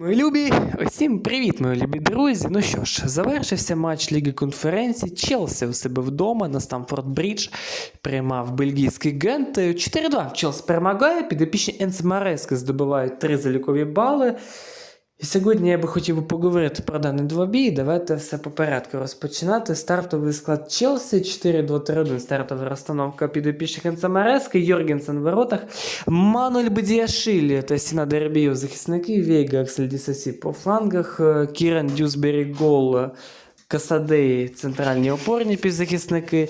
Мої любі, усім привіт, мої любі друзі. Ну що ж, завершився матч Ліги конференції. Челсі у себе вдома на Стамфорд Брідж приймав бельгійський Гент. 4-2. Челсі перемагає, підопічні Енс Марески здобувають три залікові бали. І сьогодні я би хотів поговорити про даний двобій. Давайте все по порядку розпочинати. Стартовий склад Челсі 4-2-3-1. Стартова розстановка підопічних Енса Марески, Йоргенсен в воротах, Мануель Бедіашилі та Сіна Дербію захисники, Вейга, Аксель Дісасі по флангах, е, Кірен Дюсбері Гол, е, Касадеї центральні опорні півзахисники.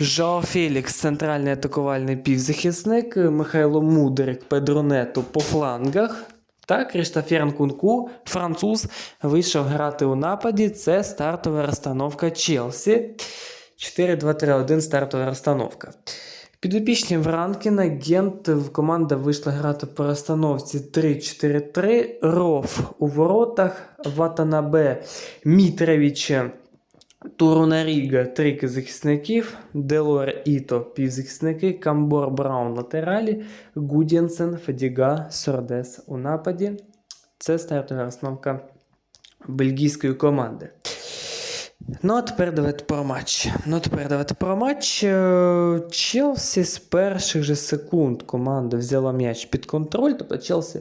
Жао Фелікс, центральний атакувальний півзахисник, Михайло Мудрик, Педронету по флангах. Та Кріштафєр Кунку, француз, вийшов грати у нападі. Це стартова розстановка Челсі. 4-2-3-1 стартова розстановка. Підопічні Вранкіна, Гент команда вийшла грати по розстановці 3-4-3. Ров у воротах, Ватанабе, Мітревич, Турунаріга, трійки захисників, Делор Іто, півзахисники, Камбор Браун латералі, Гудєнсен, Федіга, Сордес у нападі. Це стартова основка бельгійської команди. Ну, а тепер давайте про матч. Ну, тепер давайте про матч. Е, Челсі з перших же секунд команда взяла м'яч під контроль. Тобто Челсі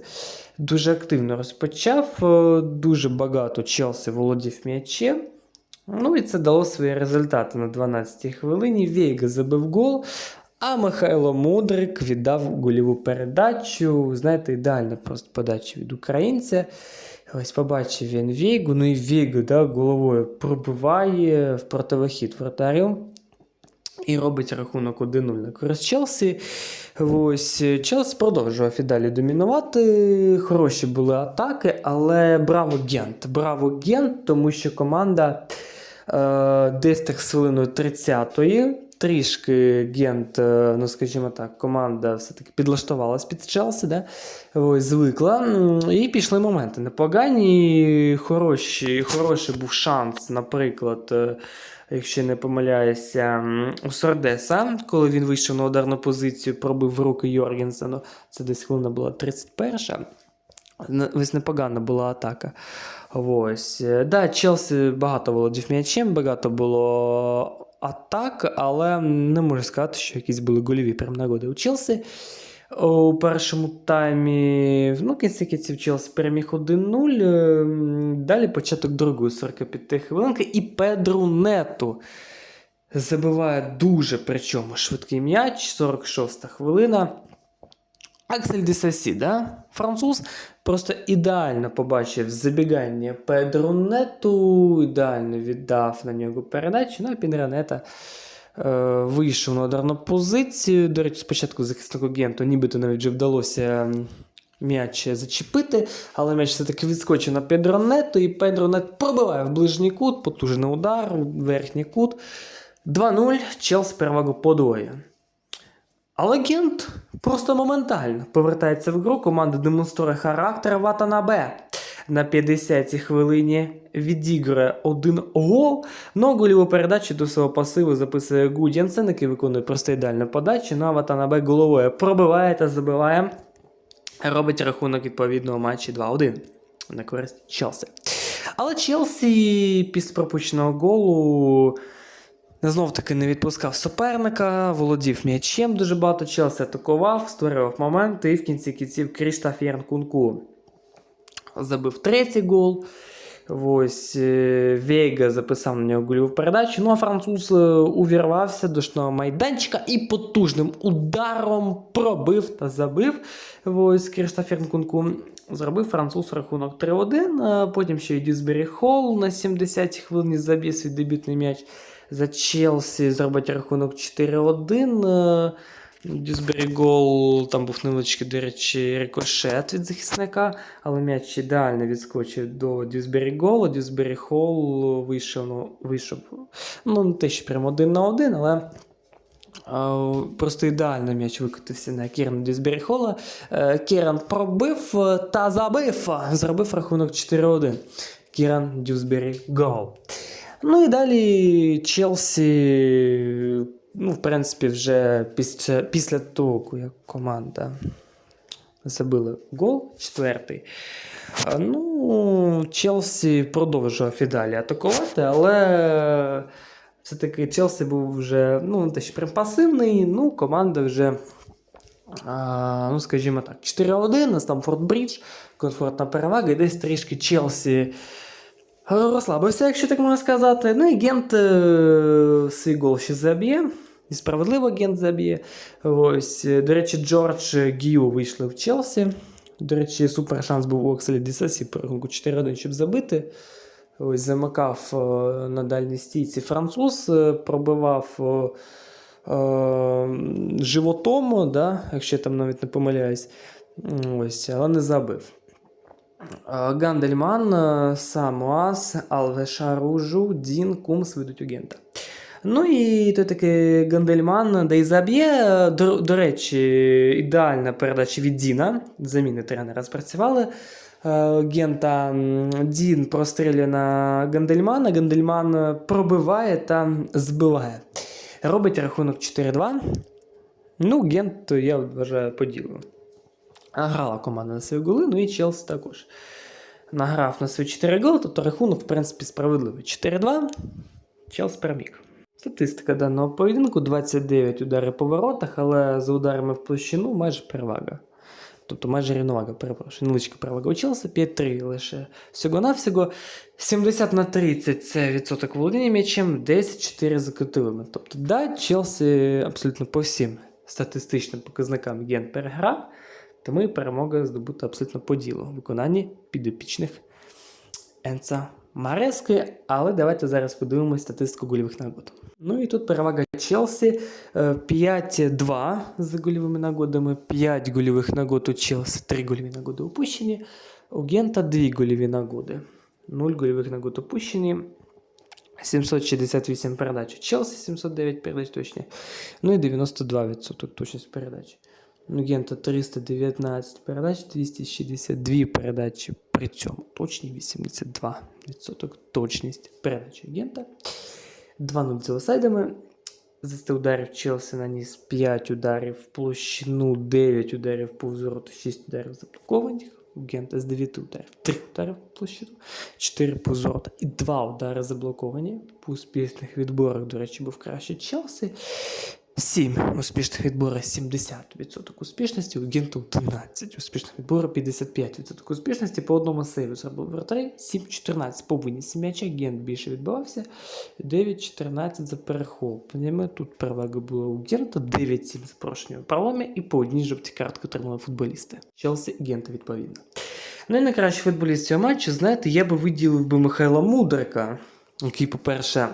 дуже активно розпочав, е, дуже багато Челсі володів м'ячем. Ну і це дало свої результати на 12-й хвилині. Вейга забив гол, а Михайло Мудрик віддав гольову передачу. Знаєте, ідеальна просто подача від українця. Ось побачив він Вейгу, ну і Вейга да, головою пробиває в противохід вратарю. І робить рахунок 1-0 на користь Челсі. Ось Челсі продовжував і далі домінувати. Хороші були атаки, але браво Гент. Браво Гент, тому що команда десь так з хвилиною 30-ї. Трішки Гент, е, ну скажімо так, команда все-таки підлаштувалась під Челсі, да? Ось, звикла. І пішли моменти непогані, хороші, хороший був шанс, наприклад. е, Якщо не помиляюся, у Сордеса, коли він вийшов на ударну позицію, пробив руки Йоргенсену. Це десь хвилина була 31. Ось непогана була атака. Ось. Да, Челсі багато володів м'ячем, багато було атак, але не можу сказати, що якісь були гольові прям нагоди у Челсі. У першому таймі, ну, кінці кінців Челсі переміг 1-0. Ем, Далі початок другої 45 хвилинки. І Педру Нету забиває дуже причому швидкий м'яч, 46 хвилина. Аксель Десасі, да? француз, просто ідеально побачив забігання Педру Нету, ідеально віддав на нього передачу, ну а Підранета е, вийшов на ударну позицію. До речі, спочатку захиснику Генту нібито навіть вже вдалося м'яч зачепити, але м'яч все-таки відскочив на Педронету, і Педронет пробиває в ближній кут, потужний удар, верхній кут. 2-0, Челс перевагу подвоює. Але Гент просто моментально повертається в гру. Команда демонструє характер Ватанабе. На 50-й хвилині відігрує один гол. Но голіву передачу до свого пасиву записує Гудєнсен, який виконує просто ідеальну подачу. Ну а Ватанабе головою пробиває та забиває. Робить рахунок відповідного матчі 2-1 на користь Челсі. Але Челсі після пропущеного голу знов таки не відпускав суперника, володів м'ячем дуже багато Челсі атакував, створював моменти і в кінці кінців Кріштаф Кунку забив третій гол. Ось е, Вейга записав на нього гольову передачу. Ну а француз е, увірвався до штного майданчика і потужним ударом пробив та забив. Ось Кріштафер Кунку зробив француз рахунок 3-1. а Потім ще й Дюсбері Холл на 70-й хвилині забив свій дебютний м'яч за Челсі. Зробить рахунок 4-1. Е, Дюсбері гол, там був невеличкий, до речі, рикошет від захисника, але м'яч ідеально відскочив до Дюсбері гола. Дюсбері Холл вийшов, ну, вийшов, ну, не те, що прямо один на один, але Просто ідеально м'яч викотився на Кірана Дюсбері Холла. Е, Кіран пробив е, та забив. Зробив рахунок 4-1. Кіран Дюсбері гол. Ну і далі Челсі, ну, в принципі, вже після, після того, як команда забила гол четвертий. А, Ну, Челсі продовжував і далі атакувати, але все-таки Челсі був вже ну, те, що прям пасивний, ну, команда вже, а, ну, скажімо так, 4-1 на Стамфорд Брідж, комфортна перевага, і десь трішки Челсі розслабився, якщо так можна сказати. Ну і Гент е, свій гол ще заб'є. І справедливо Гент заб'є. Ось, е, до речі, Джордж Гіо вийшли в Челсі. До речі, супер шанс був у Окселі Дісесі по рахунку 4-1, щоб забити. Ось замикав е, на дальній стійці француз, е, пробивав е, е, животом, да, якщо я там навіть не помиляюсь. Ось, але не забив. Гандельман, Самуас, Алвешаружу, Дін, Кумс ведуть у Гента. Ну і той такий Гандельман, де. До, до речі, ідеальна передача від Діна. Заміни тренера спрацювали. Е, Гента Дін прострілює на Гандельмана. Гандельман е, пробиває та збиває. Робить рахунок 4-2. Ну, Гент, я вважаю, по ділу. Грала команда на свої голи, ну і Челсі також. Награв на свої 4 голи, тобто рахунок, в принципі, справедливий. 4-2. Челсі переміг. Статистика даного поєдинку 29 ударів по воротах, але за ударами в площину майже перевага. Тобто майже рівновага, перепрошую, невеличка перевага у Челсі, 5-3 лише. Всього-навсього 70 на 30 це відсоток володіння м'ячем, 10-4 за кутовими. Тобто, да, Челсі абсолютно по всім статистичним показникам Ген переграв, тому і перемога здобута абсолютно по ділу в виконанні підопічних Енца Марески. Але давайте зараз подивимося статистику гольових нагод. Ну і тут перевага Челсі е, 5-2 за гольовими нагодами, 5 гольових нагод у Челсі, 3 гольові нагоди упущені. У Гента 2 гольові нагоди, 0 гольових нагод упущені. 768 передач. у Челсі 709 передач точні. Ну і 92% точність передач. Ну, Гента 319 передач, 262 передачі. При цьому точні 82% точність передачі Гента. 2-0 з офсайдами. За ударів Челсі наніс 5 ударів в площину, 9 ударів по взвороtu, 6 ударів заблокованих. У Гента з 9 ударів 3 удари в площину, 4 по взвороtu і 2 удари заблоковані. По успішних відборах, до речі, був краще Челсі. 7 успішних відборів 70% успішності, у Генту 12 успішних відборів 55% успішності. По одному сейву зробив вратарі 7-14 по винісі м'яча. Гент більше відбивався. 9-14 за перехопленнями. Тут перевага була у Гента, 9-7 за порушенням правами і по одній жовтій картки отримали футболісти. Челсі і Гента відповідно. Ну і найкращий футболіст цього матчу, знаєте, я би виділив би Михайла Мудрика, який, по-перше,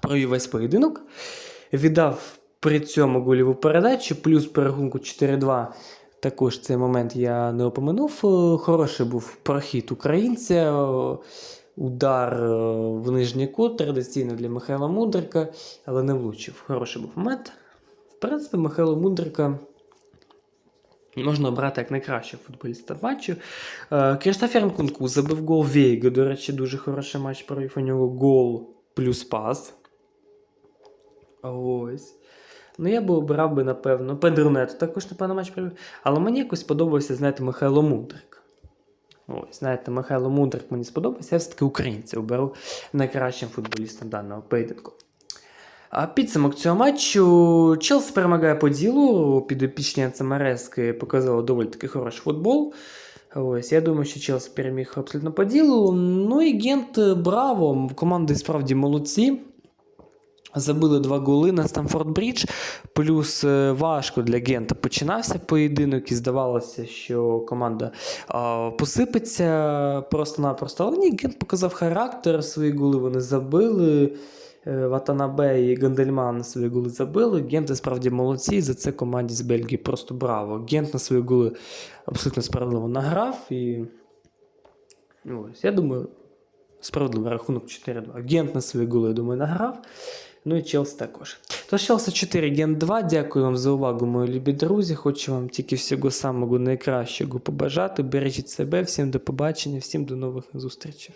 провів весь поєдинок віддав при цьому гольову передачу, плюс по рахунку 4-2. Також цей момент я не опоминув. Е, Хороший був прохід українця, е, удар е, в нижній кут, традиційно для Михайла Мудрика, але не влучив. Хороший був момент. В принципі, Михайло Мудрика. Можна обрати як найкращого футболіста матчу. Кріштофер Нкунку забив гол Вейга. До речі, дуже хороший матч провів у нього гол плюс пас. Ось. Ну, я би обрав би, напевно, Педрунету також, напевно, матч провів. Але мені якось сподобався, знаєте, Михайло Мудрик. Ось, знаєте, Михайло Мудрик мені сподобався. Я все-таки українця оберу найкращим футболістом даного поєдинку. А підсумок цього матчу Челсі перемагає по ділу. Підопічні Цемарески показали доволі таки хороший футбол. Ось, я думаю, що Челсі переміг абсолютно по ділу. Ну і Гент браво. Команди справді молодці. Забили два голи на Стамфорд Брідж. Плюс е, важко для Гента починався поєдинок, і здавалося, що команда а, посипеться просто-напросто. Але ні, Гент показав характер, свої голи вони забили. Е, Ватанабе і Гандельман свої голи забили. Генти справді молодці. За це команді з Бельгії просто браво. Гент на свої голи абсолютно справедливо награв. І ось, я думаю, справедливий рахунок 4-2. Гент на свої голи, я думаю, награв. Ну і Челсі також. Тож Челсі 4 Ген 2. Дякую вам за увагу, мої любі друзі. Хочу вам тільки всього самого найкращого побажати. Бережіть себе, всім до побачення, всім до нових зустрічей.